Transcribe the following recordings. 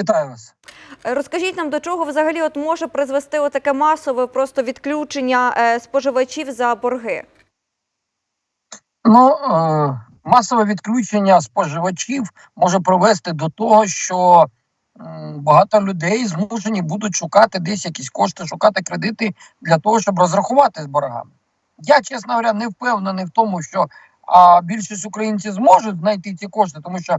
Вітаю вас. Розкажіть нам, до чого взагалі от може призвести таке масове просто відключення е, споживачів за борги? Ну, е, масове відключення споживачів може привести до того, що багато людей змушені будуть шукати десь якісь кошти, шукати кредити для того, щоб розрахувати з боргами. Я, чесно говоря, не впевнений в тому, що а, більшість українців зможуть знайти ці кошти, тому що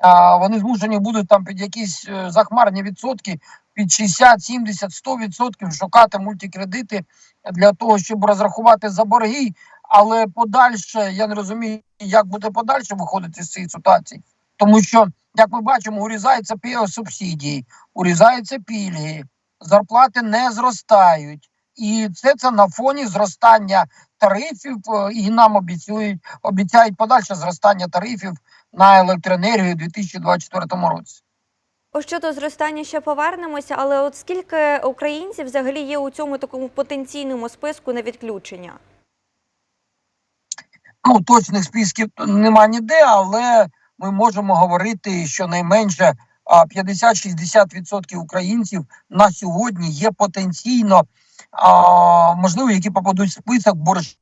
а, вони змушені будуть там під якісь е, захмарні відсотки, під 60, 70, 100 відсотків шукати мультикредити для того, щоб розрахувати за борги. Але подальше я не розумію, як буде подальше виходити з цієї ситуації, тому що, як ми бачимо, урізаються субсидії, урізаються пільги, зарплати не зростають, і це це на фоні зростання тарифів. е, І нам обіцяють обіцяють подальше зростання тарифів на електроенергію у 2024 році. Ось щодо зростання ще повернемося, але от скільки українців взагалі є у цьому такому потенційному списку на відключення? Ну, точних списків нема ніде, але ми можемо говорити, що найменше а, 50-60% українців на сьогодні є потенційно а, можливо, які попадуть в список борж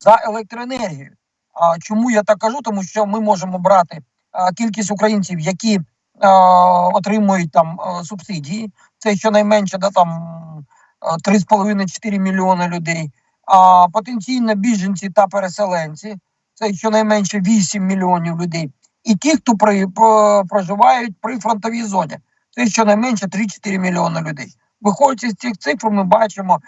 за електроенергію. А чому я так кажу? Тому що ми можемо брати а, кількість українців, які а, отримують там субсидії. Це щонайменше да, там а, 3,5-4 мільйони людей а потенційно біженці та переселенці, це щонайменше 8 мільйонів людей, і ті, хто при, про, проживають при фронтовій зоні, це щонайменше 3-4 мільйони людей. Виходячи з цих цифр, ми бачимо,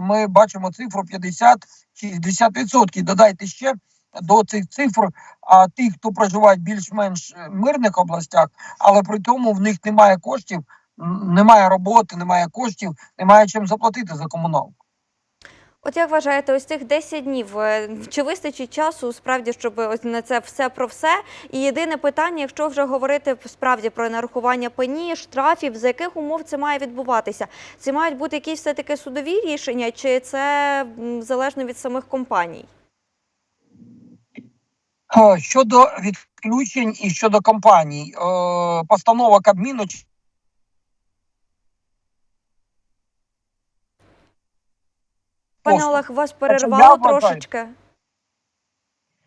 ми, бачимо цифру 50-60%. Додайте ще до цих цифр а, тих, хто проживає в більш-менш е, мирних областях, але при тому в них немає коштів, немає роботи, немає коштів, немає чим заплатити за комуналку. От як вважаєте, ось цих 10 днів е, чи вистачить часу справді, щоб ось на це все про все? І єдине питання, якщо вже говорити справді про нарахування пені, штрафів, за яких умов це має відбуватися? Це мають бути якісь все таки судові рішення, чи це залежно від самих компаній? Е, Щодо відключень і щодо компаній, е, постанова Кабміну Пане Олег, вас перервало трошечки.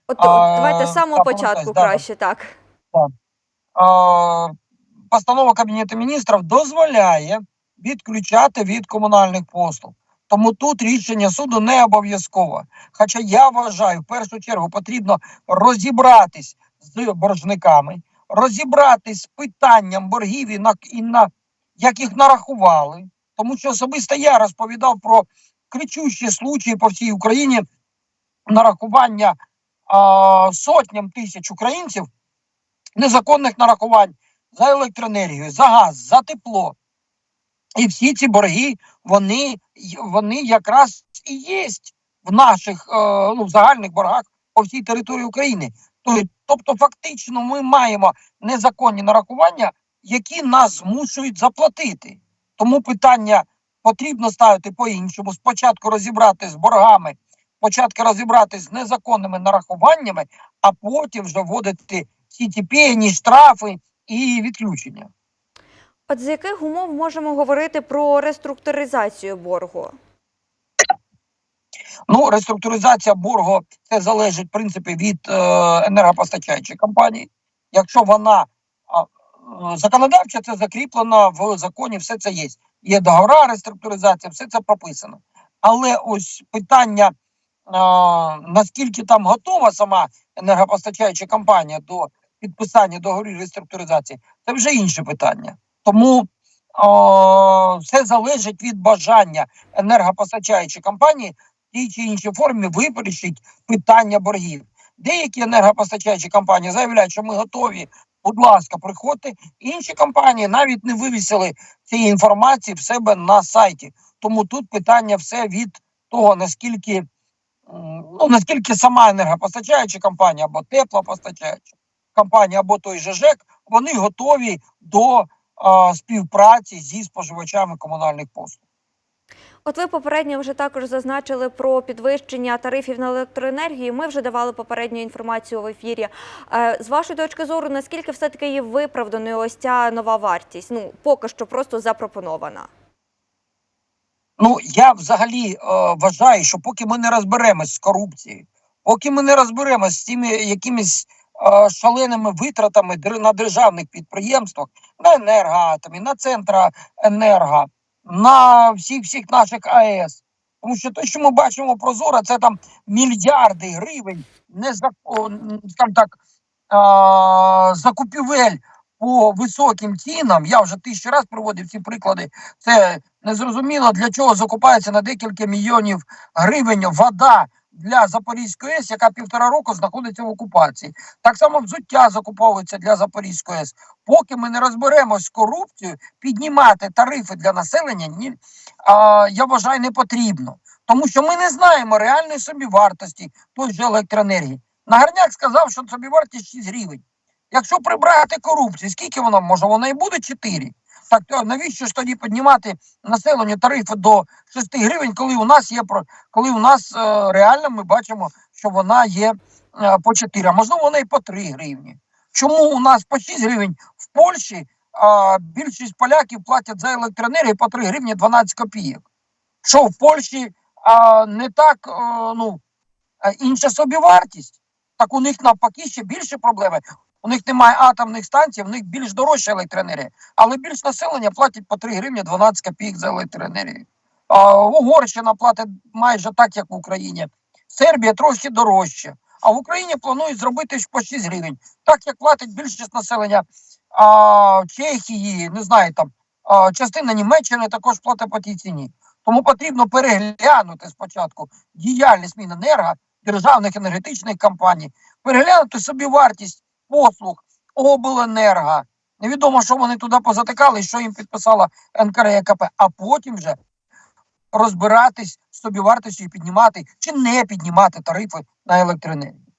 От А, давайте з самого так, початку да, краще, так. е, постанова Кабінету міністрів дозволяє відключати від комунальних послуг. Тому тут рішення суду не обов'язкове. Хоча я вважаю, в першу чергу потрібно розібратись з боржниками, розібратись з питанням боргів і на, і на як їх нарахували. Тому що особисто я розповідав про кричущі случаї по всій Україні нарахування а, сотням тисяч українців незаконних нарахувань за електроенергію, за газ, за тепло. І всі ці борги, вони, вони якраз і є в наших е, ну, в загальних боргах по всій території України. Тобто, фактично, ми маємо незаконні нарахування, які нас змушують заплатити. Тому питання потрібно ставити по-іншому. Спочатку розібрати з боргами, спочатку розібрати з незаконними нарахуваннями, а потім вже вводити всі ті пені, штрафи і відключення. От з яких умов можемо говорити про реструктуризацію боргу? Ну, реструктуризація боргу це залежить в принципі від е, енергопостачаючої компанії. Якщо вона е, законодавча, це закріплено в законі, все це є. Є договора реструктуризації, все це прописано. Але ось питання, наскільки там готова сама енергопостачаюча компанія до підписання договорів реструктуризації, це вже інше питання. Тому о, все залежить від бажання енергопостачаючої компанії в тій чи іншій формі вирішить питання боргів. Деякі енергопостачаючі компанії заявляють, що ми готові, будь ласка, приходьте. Інші компанії навіть не вивісили цієї інформації в себе на сайті. Тому тут питання все від того, наскільки, ну, наскільки сама енергопостачаюча компанія або теплопостачаюча компанія, або той же ЖЕК, вони готові до а, співпраці зі споживачами комунальних послуг. От ви попередньо вже також зазначили про підвищення тарифів на електроенергію. Ми вже давали попередню інформацію в ефірі. Е, З вашої точки зору, наскільки все таки є виправданою ось ця нова вартість? Ну поки що просто запропонована. Ну я взагалі е, вважаю, що поки ми не розберемось з корупцією, поки ми не розберемось з цими якимись е, шаленими витратами на державних підприємствах, на енергоатомі, на центроенерго, на всіх всіх наших АЕС. Тому що те, що ми бачимо прозоро, це там мільярди гривень не скажімо так а, закупівель по високим цінам. Я вже тисячу раз приводив ці приклади. Це незрозуміло для чого закупається на декілька мільйонів гривень вода для Запорізької АЕС, яка півтора року знаходиться в окупації. Так само взуття закуповується для Запорізької АЕС. Поки ми не розберемось з корупцією, піднімати тарифи для населення ні, а, я вважаю не потрібно. Тому що ми не знаємо реальної собівартості той же електроенергії. Нагарняк сказав, що собівартість 6 гривень. Якщо прибрати корупцію, скільки вона може? Вона і буде 4. Так навіщо ж тоді піднімати населенню тарифи до 6 гривень, коли у нас є коли у нас е, реально ми бачимо, що вона є е, по 4, а можливо вона і по 3 гривні. Чому у нас по 6 гривень в Польщі е, більшість поляків платять за електроенергію по 3 гривні 12 копійок? Що в Польщі е, не так е, ну, е, інша собівартість? Так у них навпаки ще більше проблеми. У них немає атомних станцій, в них більш дорожча електроенергія, але більш населення платить по 3 гривні 12 копійок за електроенергію. А, Угорщина платить майже так, як в Україні. Сербія трошки дорожче. А в Україні планують зробити по 6 гривень. Так як платить більшість населення а, Чехії, не знаю там, а, частина Німеччини також платить по тій ціні. Тому потрібно переглянути спочатку діяльність Міненерго, державних енергетичних компаній, переглянути собі вартість послуг обленерго. Невідомо, що вони туди позатикали, що їм підписала НКРЕКП, а потім вже розбиратись з собівартістю і піднімати чи не піднімати тарифи на електроенергію.